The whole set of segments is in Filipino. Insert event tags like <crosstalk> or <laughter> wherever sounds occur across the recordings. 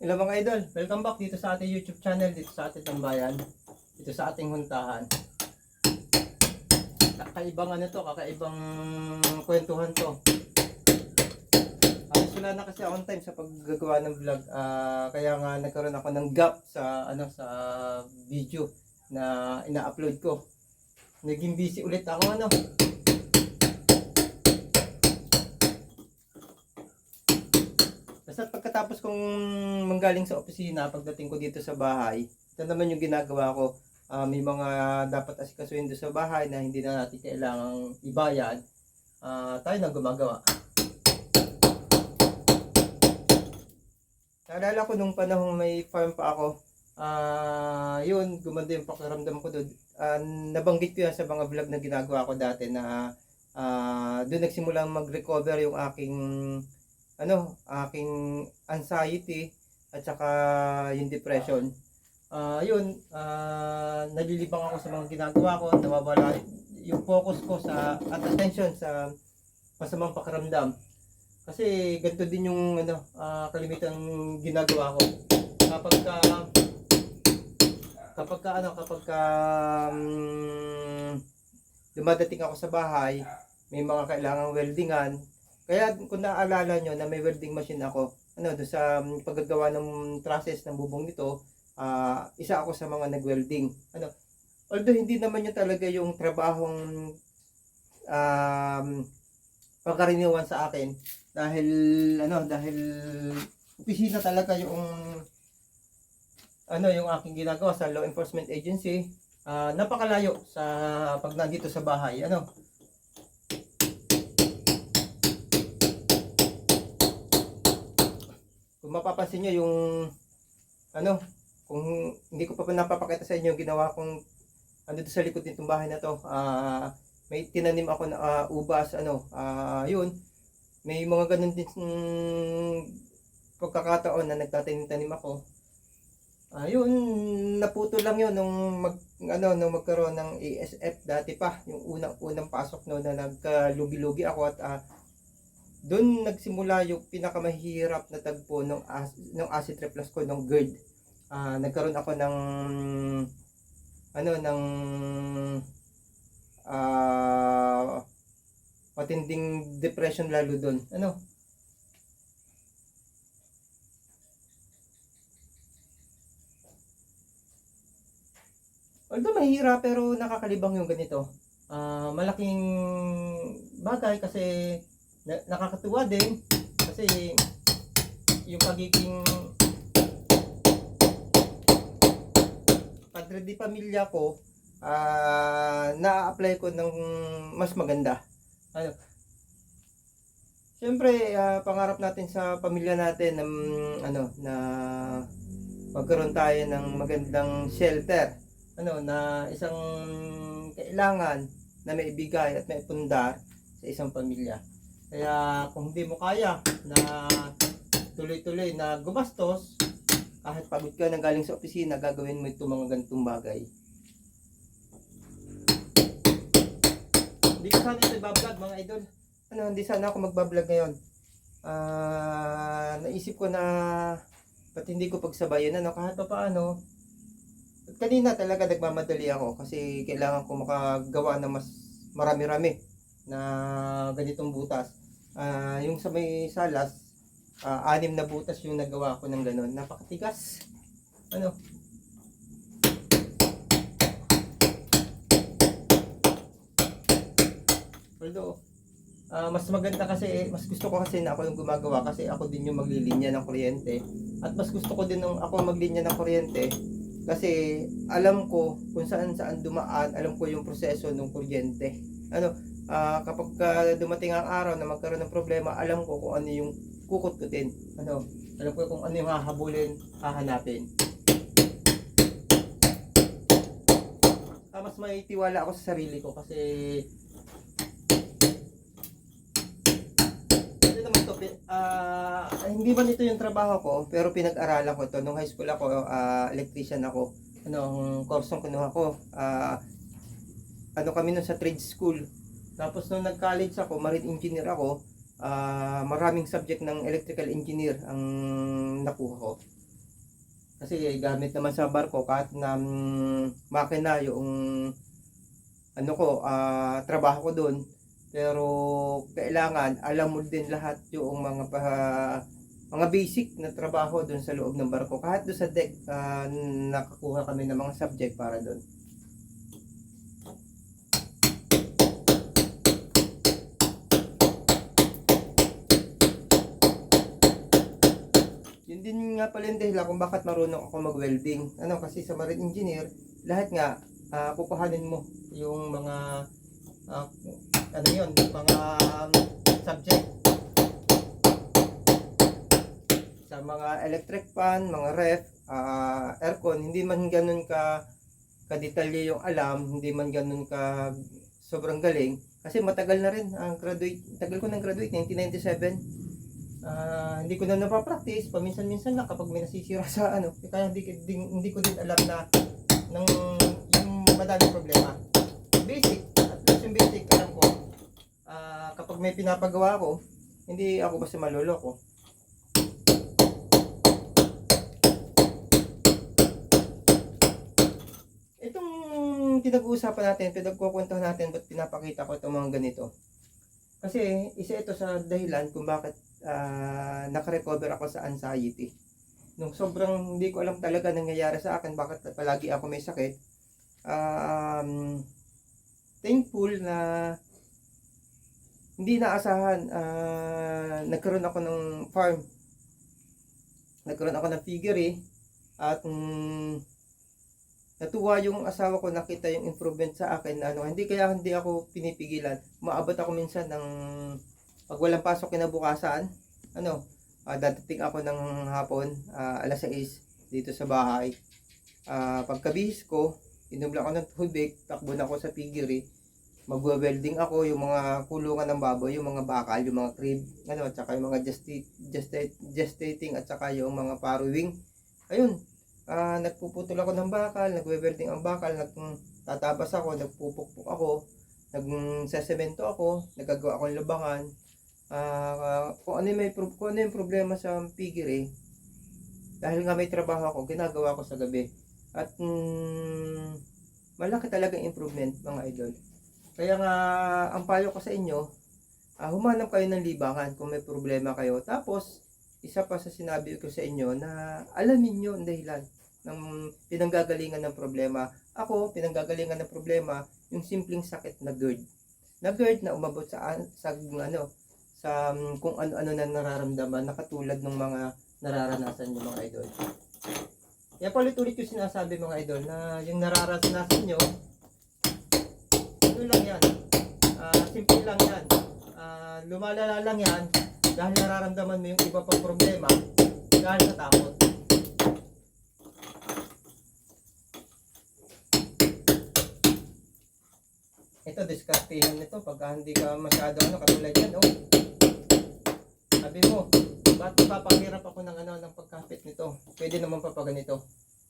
Hello mga idol, welcome back dito sa ating YouTube channel, dito sa ating tambayan, dito sa ating huntahan. Kakaibang ano to, kakaibang kwentuhan to. Alis wala na kasi akong time sa paggagawa ng vlog, ah, kaya nga nagkaroon ako ng gap sa ano sa video na ina-upload ko. Naging busy ulit ako ano. Pagkatapos kong manggaling sa opisina, pagdating ko dito sa bahay, ito naman yung ginagawa ko. Ah, may mga dapat asikasuhin doon sa bahay na hindi na natin kailangang ibayad. Ah, tayo na gumagawa. Naalala ko nung panahong may farm pa ako, ah, yun, gumanda yung pakiramdam ko doon. Ah, nabanggit ko yan sa mga vlog na ginagawa ko dati na ah, doon nagsimulang mag-recover yung aking ano, aking anxiety at saka yung depression. Ah, yun, ah, nalilibang ako sa mga ginagawa ko, nawawala yung focus ko sa at attention sa masamang pakiramdam. Kasi ganito din yung ano, ah, kalimitang ginagawa ko. Kapag ka kapag ka ano, kapag ka mm, dumadating ako sa bahay, may mga kailangang weldingan, kaya kung naaalala nyo na may welding machine ako, ano, doon sa um, paggagawa ng process ng bubong nito, ah, isa ako sa mga nag-welding. Ano, although hindi naman yun talaga yung trabahong um, pangkaraniwan sa akin dahil ano dahil opisina talaga yung ano yung aking ginagawa sa law enforcement agency Ah, napakalayo sa pag nandito sa bahay ano kung mapapansin nyo yung ano kung hindi ko pa pa napapakita sa inyo ginawa kong ano sa likod nitong bahay na to ah may tinanim ako na ah, ubas ano ah yun. May mga ganun din pagkakataon na nagtatanim-tanim ako. Ayun naputo lang yun nung mag ano nung magkaroon ng ASF dati pa yung unang unang pasok no na nagkalugi-lugi ako at ah, doon nagsimula yung pinakamahirap na tagpo ng as, ng acid reflux ko ng GERD. Ah, nagkaroon ako ng ano ng ah matinding depression lalo doon. Ano? Although mahirap pero nakakalibang yung ganito. Ah, malaking bagay kasi nakakatuwa din kasi yung pagiging padre di pamilya ko ah na-apply ko ng mas maganda. Ano? Siyempre, ah, pangarap natin sa pamilya natin ng ano na magkaroon tayo ng magandang shelter. Ano na isang kailangan na may ibigay at may pundar sa isang pamilya. Kaya kung hindi mo kaya na tuloy-tuloy na gumastos, kahit pagod ka na galing sa opisina, gagawin mo itong mga ganitong bagay. Hindi ko sana ito ibablog mga idol. Ano, hindi sana ako magbablog ngayon. Ah, naisip ko na ba't hindi ko pagsabayan ano kahit pa paano. Kanina talaga nagmamadali ako kasi kailangan ko makagawa ng mas marami-rami na ganitong butas. Ah, yung sa may salas, ah, anim na butas yung nagawa ko ng ganun. Napakatigas. Ano? Although, ah, mas maganda kasi, mas gusto ko kasi na ako yung gumagawa kasi ako din yung maglilinya ng kuryente. At mas gusto ko din ng ako maglinya ng kuryente kasi alam ko kung saan saan dumaan, alam ko yung proseso ng kuryente. Ano, ah, kapag ka dumating ang araw na magkaroon ng problema, alam ko kung ano yung kukutkutin. Ano, alam ko kung ano yung hahabulin, hahanapin. Ah, mas may tiwala ako sa sarili ko kasi ano naman to, ah, hindi man ito yung trabaho ko, pero pinag-aralan ko to nung high school ako, ah, electrician ako. Ano, ang kursong kinuha ko, ah, ano kami nun sa trade school. Tapos nung nag-college ako, marine engineer ako, ah, maraming subject ng electrical engineer ang nakuha ko. Kasi gamit naman sa barko kahit na mm, makina yung ano ko, ah, trabaho ko doon. Pero kailangan alam mo din lahat yung mga pa, mga basic na trabaho doon sa loob ng barko. Kahit doon sa deck, ah, nakakuha kami ng mga subject para doon. Yun din nga pala yung dahilan kung bakit marunong ako mag-welding. Ano, kasi sa marine engineer, lahat nga, uh, kukuhanin mo yung mga, ah, ano yun, mga um, subject. Sa mga electric fan, mga ref, ah, aircon, hindi man ganun ka kadetalye yung alam, hindi man ganun ka sobrang galing. Kasi matagal na rin ang graduate, tagal ko nang graduate, 1997. Ah, hindi ko na napapractice, paminsan-minsan lang kapag may nasisira sa ano, kaya hindi, din- hindi ko din alam na ng yung madaming problema. Basic, at least yung basic, alam ko, ah, kapag may pinapagawa ko, hindi ako basta maloloko. Itong pinag-uusapan natin, pinagkukwentuhan natin, ba't pinapakita ko itong mga ganito? Kasi isa ito sa dahilan kung bakit ah, nakarecover ako sa anxiety. Nung sobrang hindi ko alam talaga nangyayari sa akin, bakit palagi ako may sakit. Um, thankful na hindi naasahan, ah, nagkaroon ako ng farm. Nagkaroon ako ng piggery at mm, natuwa yung asawa ko nakita yung improvement sa akin ano hindi kaya hindi ako pinipigilan. Maabot ako minsan ng pag walang pasok kinabukasan. Ano ah, dadating ako ng hapon ah, alas 6 dito sa bahay. Ah, pagkabihis ko inom lang ako ng tubig takbo na ako sa piggery. Magwe-welding ako yung mga kulungan ng baboy yung mga bakal yung mga crib ano at saka yung mga gesti- gesti- gestating at saka yung mga paruwing. Ayun ah nagpuputol ako ng bakal, nagwe-welding ang bakal, nagtatabas ako, nagpupukpok ako, nagsesemento ako, nagagawa ako ng lubangan. Ah, kung ano may kung ano yung problema sa piggery, dahil nga may trabaho ako, ginagawa ko sa gabi. At mm, malaki talaga improvement mga idol. Kaya nga ang payo ko sa inyo, ah, humanap kayo ng libangan kung may problema kayo. Tapos isa pa sa sinabi ko sa inyo na alamin nyo ang dahilan ng pinanggagalingan ng problema. Ako, pinanggagalingan ng problema, yung simpleng sakit na GERD. Na GERD na umabot sa, sa ano, sa um, kung ano-ano na nararamdaman na katulad ng mga nararanasan nyo mga idol. Kaya paulit-ulit yung sinasabi mga idol na yung nararanasan nyo, ano lang yan, ah, simple lang yan. Ah, lumalala lang yan dahil nararamdaman mo yung iba pang problema dahil sa takot. Ito, diskartehan nito pagka hindi ka masyado ano, katulad yan, oh. Sabi mo, ba't papahirap ako ng ano, ng pagkapit nito? Pwede naman papaganito.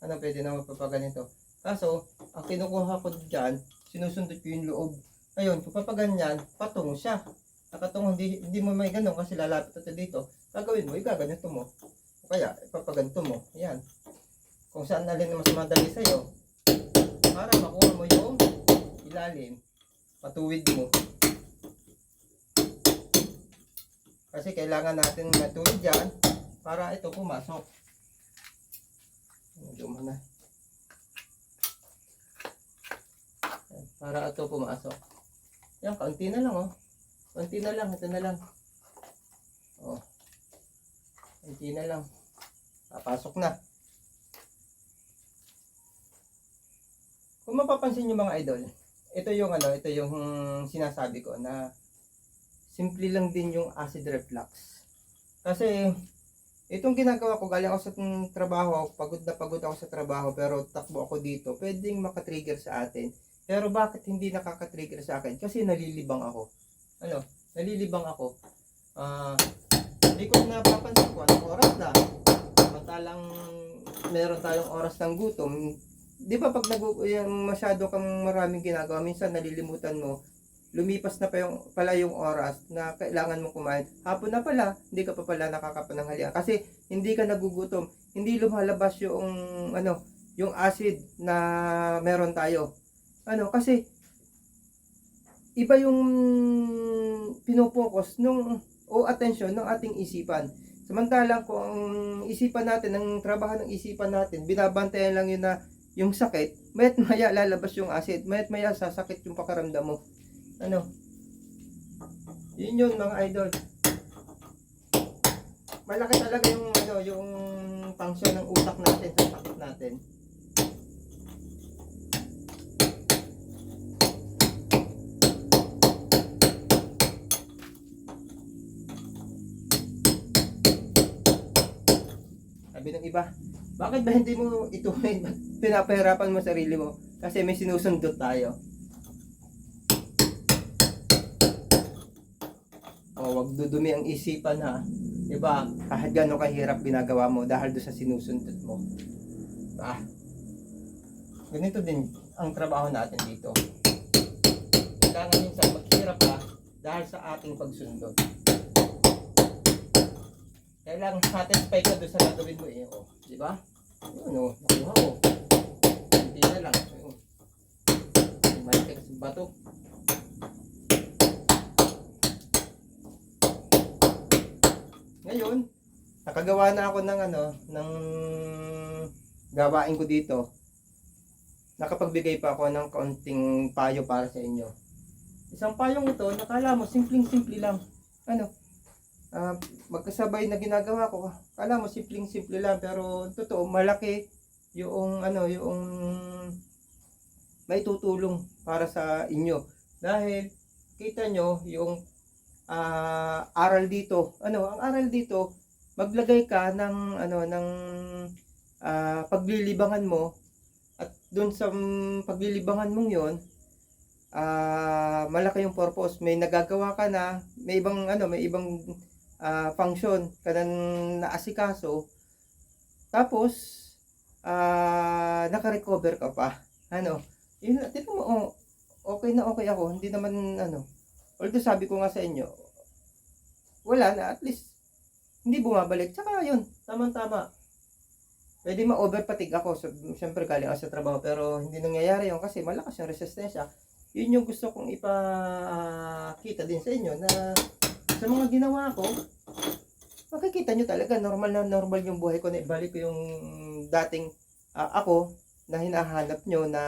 Ano, pwede naman papaganito. Kaso, ang kinukuha ko dyan, sinusundot ko yung loob. Ayun, kung papaganyan, patungo siya. Nakatungo, hindi, hindi mo may ganun kasi lalapit ito dito. Gagawin mo, igaganito mo. Kaya, ipapaganto mo. Yan. Kung saan alin na mas madali sa'yo, para makuha mo yung ilalim, matuwid mo. Kasi kailangan natin matuwid yan para ito pumasok. Medyo na. Para ito pumasok. Yan, kaunti na lang oh. Kaunti na lang, ito na lang. Oh. Kaunti na lang. Papasok na. Kung mapapansin nyo mga idol, ito yung ano, ito yung sinasabi ko na simple lang din yung acid reflux. Kasi itong ginagawa ko, galing ako sa trabaho, pagod na pagod ako sa trabaho, pero takbo ako dito, pwedeng makatrigger sa atin. Pero bakit hindi nakaka-trigger sa akin? Kasi nalilibang ako. Ano? Nalilibang ako. Ah, hindi ko napapansin ko anong oras na. Samantalang meron tayong oras ng gutom, di ba pag nag yung masyado kang maraming ginagawa, minsan nalilimutan mo, lumipas na pa yung, pala yung oras na kailangan mo kumain. Hapon na pala, hindi ka pa pala nakakapananghalian. Kasi hindi ka nagugutom. hindi lumalabas yung ano, yung acid na meron tayo. Ano, kasi iba yung pinopokus nung o atensyon ng ating isipan. Samantalang kung isipan natin, ang trabaho ng isipan natin, binabantayan lang yun na yung sakit, mayat maya lalabas yung acid, mayat maya sasakit yung pakaramdam mo. Ano? Yun yun mga idol. Malaki talaga yung ano, yung function ng utak natin sa sakit natin. Sabi ng iba, bakit ba hindi mo? Ba't <laughs> Pinapahirapan mo sarili mo? Kasi may sinusundot tayo. O, wag dudumi ang isipan ha. Diba? Kahit gano'ng kahirap ginagawa mo dahil doon sa sinusundot mo. Diba? Ganito din ang trabaho natin dito. Kailangan minsan maghirap ka dahil sa ating pagsundot. Kailangan satisfy ka doon sa gagawin mo eh. O, di ba? Yun o, nakuha ko. Hindi na lang. Ayun. Malitek sa bato. Ngayon, nakagawa na ako ng ano, ng gawain ko dito. Nakapagbigay pa ako ng kaunting payo para sa inyo. Isang payong ito, nakala mo, simpleng-simple lang. Ano, ah, magkasabay na ginagawa ko. Kala mo, simpleng-simple lang, pero totoo, malaki yung ano, yung may tutulong para sa inyo. Dahil, kita nyo, yung ah, aral dito. Ano, ang aral dito, maglagay ka ng ano ng ah, paglilibangan mo at doon sa paglilibangan mong 'yon, ah, malaki yung purpose. May nagagawa ka na, may ibang ano, may ibang ah, function ka na naasikaso. Tapos ah, naka-recover ka pa. Ano? Yun, tingnan mo, oh, okay na okay ako. Hindi naman ano, Although sabi ko nga sa inyo, wala na, at least, hindi bumabalik. Tsaka yun, tama-tama. Pwede ma-overpatig ako. So, Siyempre, galing ako sa trabaho, pero hindi nangyayari yun kasi malakas yung resistensya. Yun yung gusto kong ipakita din sa inyo na sa mga ginawa ko, makikita nyo talaga, normal na normal yung buhay ko na ibalik ko yung dating ah, ako na hinahanap nyo na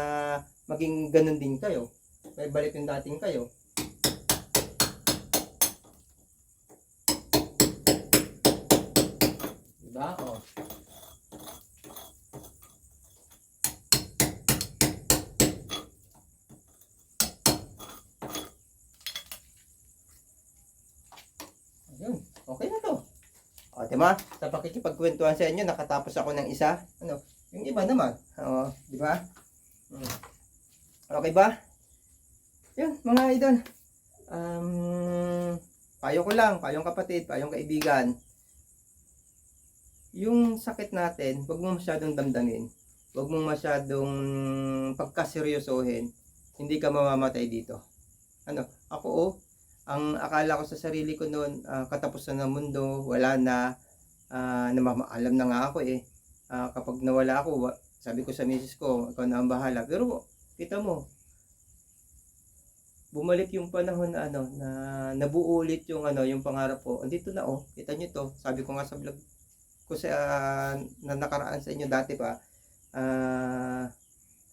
maging ganun din kayo. May balik yung dating kayo. Diba? O. Ayun. Okay na to. O, diba? Sa pakikipagkwentuhan sa inyo, nakatapos ako ng isa. Ano? Yung iba naman. O, diba? Hmm. Okay ba? Yun, mga idol. Um, payo ko lang, payong kapatid, payong kaibigan yung sakit natin, wag mo masyadong damdamin. Wag mo masyadong pagkaseryosohin. Hindi ka mamamatay dito. Ano, ako oh, ang akala ko sa sarili ko noon, ah, katapusan ng mundo, wala na, ah, namamaalam na nga ako eh. Ah, kapag nawala ako, sabi ko sa misis ko, ikaw na ang bahala. Pero, kita mo, bumalik yung panahon na ano, na nabuo ulit yung ano, yung pangarap ko. Andito na oh, kita nyo to. Sabi ko nga sa vlog ko sa ah, na nakaraan sa inyo dati pa ah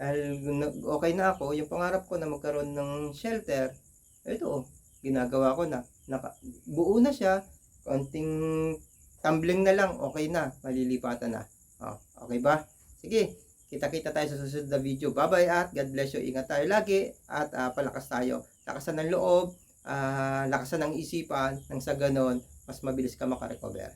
dahil nag- okay na ako yung pangarap ko na magkaroon ng shelter ito oh, ginagawa ko na Naka, buo na siya konting tumbling na lang okay na. Malilipatan na. Oh, okay ba? Sige kita-kita tayo sa susunod na video. Bye bye at God bless you. Ingat tayo lagi at ah, palakas tayo. Lakasan ng loob ah, lakasan ng isipan nang sa ganon mas mabilis ka makarecover